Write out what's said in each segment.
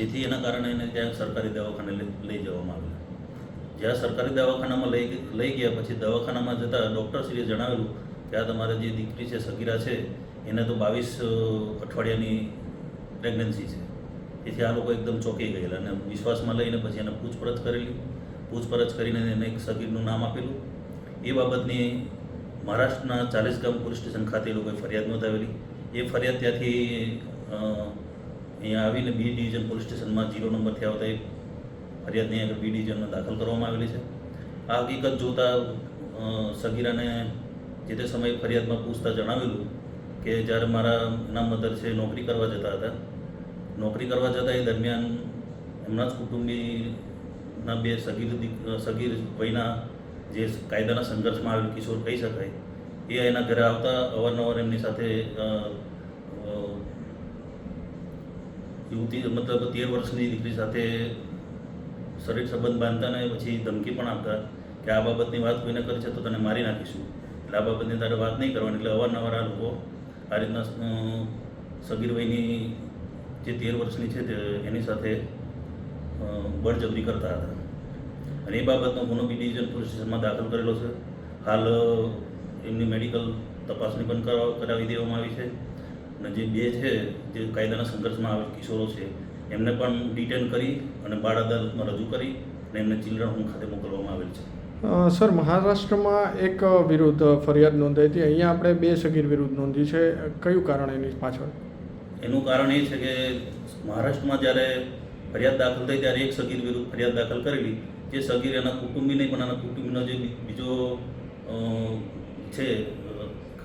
જેથી એના કારણે એને ત્યાં સરકારી દવાખાને લઈ જવામાં આવેલા. જ્યાં સરકારી દવાખાનામાં લઈ લઈ ગયા પછી દવાખાનામાં જતાં ડૉક્ટરશ્રીએ જણાવેલું કે આ તમારે જે દીકરી છે, સગીરા છે, એને તો બાવીસ અઠવાડિયાની પ્રેગ્નન્સી છે. તેથી આ લોકો એકદમ ચોંકી ગયેલા અને વિશ્વાસમાં લઈને પછી એને પૂછપરછ કરેલી. પૂછપરછ કરીને એને એક સગીરનું નામ આપેલું. એ બાબતની મહારાષ્ટ્રના ચાલીસ ગામ પોલીસ સ્ટેશન ખાતે લોકોએ ફરિયાદ નોંધાવેલી. એ ફરિયાદ ત્યાંથી અહીંયા આવીને બી ડિવિઝન પોલીસ સ્ટેશનમાં જીરો નંબરથી આવતા એ ફરિયાદની આગળ બી ડિવિઝનમાં દાખલ કરવામાં આવેલી છે. આ હકીકત જોતા સગીરાને જે તે સમયે ફરિયાદમાં પૂછતા જણાવેલું કે જ્યારે મારા એના મધર છે નોકરી કરવા જતા હતા. નોકરી કરવા જતા એ દરમિયાન એમના જ કુટુંબીના બે સગીર સગીર ભાઈના જે કાયદાના સંઘર્ષમાં આવેલ કિશોર કહી શકાય. એ એના ઘરે આવતા અવારનવાર એમની સાથે યુવતી મતલબ તેર વર્ષની દીકરી સાથે શરીર સંબંધ બાંધતા ને પછી ધમકી પણ આપતા કે આ બાબતની વાત કોઈને કરી છે તો તને મારી નાખીશું. એટલે આ બાબતની તારે વાત નહીં કરવાની, એટલે અવારનવાર આ લોકો આ રીતના સગીર વયની જે તેર વર્ષની છે તે એની સાથે બળજબરી કરતા હતા. અને એ બાબતનો ગુનો બી ડિવિઝન પોલીસ સ્ટેશનમાં દાખલ કરેલો છે. હાલ એમની મેડિકલ તપાસણી પણ કરાવી દેવામાં આવી છે. અને જે બે છે જે કાયદાના સંઘર્ષમાં આવેલ કિશોરો છે એમને પણ ડિટેન કરી અને બાળ અદાલતમાં રજૂ કરી અને એમને ચિલ્ડ્રન હોમ ખાતે મોકલવામાં આવેલ છે. સર મહારાષ્ટ્રમાં એક વિરુદ્ધ ફરિયાદ નોંધાઈ હતી. અહીંયા આપણે બે સગીર વિરુદ્ધ નોંધી છે. કયું કારણ એની પાછળ? એનું કારણ એ છે કે મહારાષ્ટ્રમાં જ્યારે ફરિયાદ દાખલ થઈ ત્યારે એક સગીર વિરુદ્ધ ફરિયાદ દાખલ કરેલી. જે સગીર એના કુટુંબી નહીં પણ એના કુટુંબીનો જે બીજો છે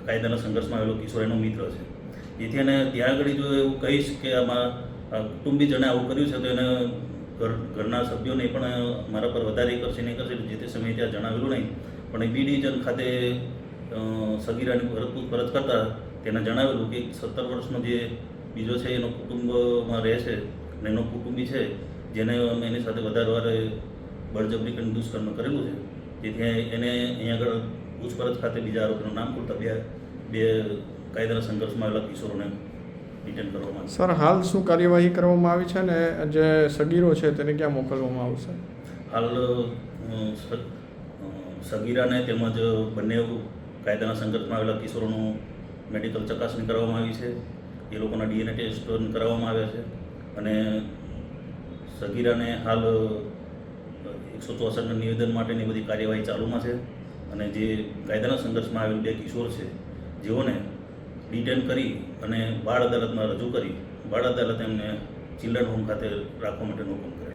કાયદાના સંઘર્ષમાં આવેલો કિશોર એનો મિત્ર છે. જેથી એને ત્યાં આગળ જો એવું કહીશ કે આમાં, આ કુટુંબીજણે આવું કર્યું છે, તો એને ઘર, ઘરના સભ્યોને પણ મારા પર વધારે કરશે નહીં કરશે, જે તે સમયે ત્યાં જણાવેલું નહીં. પણ એ બી ડિવિઝન ખાતે સગીરાની પરત પૂછપરછ કરતા તેને જણાવેલું કે સત્તર વર્ષનો જે બીજો છે, એનો કુટુંબમાં રહે છે અને એનો કુટુંબી છે, જેને અમે એની સાથે વધારે વારે બળજબરી કરીને દુષ્કર્મ કરેલું છે. જેથી એને અહીંયા આગળ પૂછપરછ ખાતે બીજા આરોપીનું નામ ખોલતા બે બે કાયદાના સંઘર્ષમાં આવેલા કિશોરોને રિટર્ન કરવામાં સર હાલ શું કાર્યવાહી કરવામાં આવી છે ને જે સગીરો છે તેને ક્યાં મોકલવામાં આવશે? હાલ સગીરાને તેમજ બંને કાયદાના સંઘર્ષમાં આવેલા કિશોરોનું મેડિકલ ચકાસણી કરવામાં આવી છે. એ લોકોના ડીએનએ ટેસ્ટ કરવામાં આવ્યા છે. અને સગીરાને હાલ એકસો ચોસઠના નિવેદન માટેની બધી કાર્યવાહી ચાલુમાં છે. અને જે કાયદાના સંઘર્ષમાં આવેલ બે કિશોર છે જેઓને ડિટેન કરી અને બાળ અદાલતમાં રજૂ કરી. બાળ અદાલત એમને ચિલ્ડ્રન હોમ ખાતે રાખવા માટેનો હુકમ કરે.